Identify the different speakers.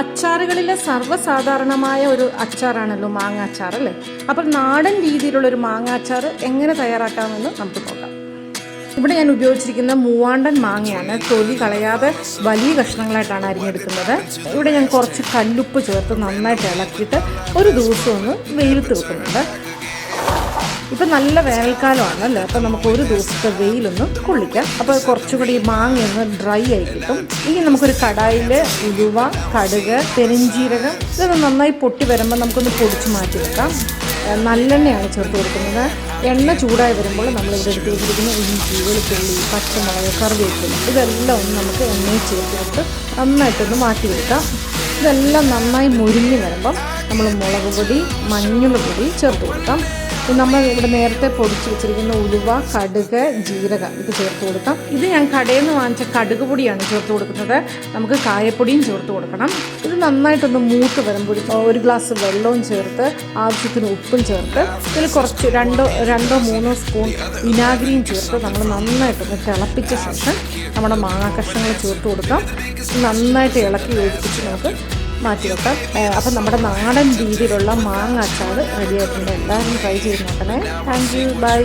Speaker 1: അച്ചാറുകളിലെ സർവസാധാരണമായ ഒരു അച്ചാറാണല്ലോ മാങ്ങ അച്ചാർ അല്ലേ? അപ്പോൾ നാടൻ രീതിയിലുള്ള ഒരു മാങ്ങ അച്ചാർ എങ്ങനെ തയ്യാറാക്കാമെന്ന് നമുക്ക് നോക്കാം. ഇവിടെ ഞാൻ ഉപയോഗിച്ചിരിക്കുന്ന മൂവാണ്ടൻ മാങ്ങയാണ്. തൊലി കളയാതെ വലിയ കഷ്ണങ്ങളായിട്ടാണ് അരിഞ്ഞെടുക്കുന്നത്. ഇവിടെ ഞാൻ കുറച്ച് കല്ലുപ്പ് ചേർത്ത് നന്നായിട്ട് ഇളക്കിയിട്ട് ഒരു ദിവസം ഒന്ന് വെയിലത്ത് വെക്കുന്നുണ്ട്. ഇപ്പം നല്ല വേനൽക്കാലമാണ് അല്ലേ അപ്പം നമുക്ക് ഒരു ദിവസത്തെ വെയിലൊന്നും കൊള്ളിക്കാം. അപ്പോൾ കുറച്ചുകൂടി ഈ മാങ്ങ ഒന്ന് ഡ്രൈ ആയി കിട്ടും. ഇനി നമുക്കൊരു കടായിൽ ഉലുവ കടുക് പെരിഞ്ചീരകം ഇതൊന്ന് നന്നായി പൊട്ടി വരുമ്പോൾ നമുക്കൊന്ന് പൊടിച്ച് മാറ്റി വെക്കാം. നല്ലെണ്ണയാണ് ചേർത്ത് കൊടുക്കുന്നത്. എണ്ണ ചൂടായി വരുമ്പോൾ നമ്മൾ നമ്മളിവിടെ എടുത്ത് വെച്ചിരിക്കുന്ന ഇഞ്ചി വെളുത്തുള്ളി പച്ചമുളക് കറിവേപ്പില ഇതെല്ലാം ഒന്ന് നമുക്ക് എണ്ണയിൽ ചേർത്ത് കൊടുത്ത് നന്നായിട്ടൊന്ന് മാറ്റി വെക്കാം. ഇതെല്ലാം നന്നായി മുരിഞ്ഞ് വരുമ്പം നമ്മൾ മുളക് പൊടി മഞ്ഞൾ പൊടി ചേർത്ത് കൊടുക്കാം. നമ്മൾ ഇവിടെ നേരത്തെ പൊടിച്ച് വെച്ചിരിക്കുന്ന ഉലുവ കടുക് ജീരകം ഇത് ചേർത്ത് കൊടുക്കാം. ഇത് ഞാൻ കടയിൽ നിന്ന് വാങ്ങിച്ച കടുക് പൊടിയാണ് ചേർത്ത് കൊടുക്കുന്നത്. നമുക്ക് കായപ്പൊടിയും ചേർത്ത് കൊടുക്കണം. ഇത് നന്നായിട്ടൊന്ന് മൂത്ത് വരുമ്പോൾ ഒരു ഗ്ലാസ് വെള്ളവും ചേർത്ത് ആവശ്യത്തിന് ഉപ്പും ചേർത്ത് ഇതിൽ കുറച്ച് രണ്ടോ രണ്ടോ മൂന്നോ സ്പൂൺ വിനാഗിരിയും ചേർത്ത് നമ്മൾ നന്നായിട്ടൊന്ന് തിളപ്പിച്ച ശേഷം നമ്മുടെ മാങ്ങാ കഷ്ണങ്ങൾ ചേർത്ത് കൊടുക്കാം. നന്നായിട്ട് ഇളക്കി യോജിപ്പിച്ച് നമുക്ക് മാറ്റി വെക്കാം അപ്പം നമ്മുടെ നാടൻ രീതിയിലുള്ള മാങ്ങ അച്ചാർ റെഡിയായിട്ടുണ്ട് എല്ലാവരും ട്രൈ ചെയ്ത് നോക്കണേ. Thank you by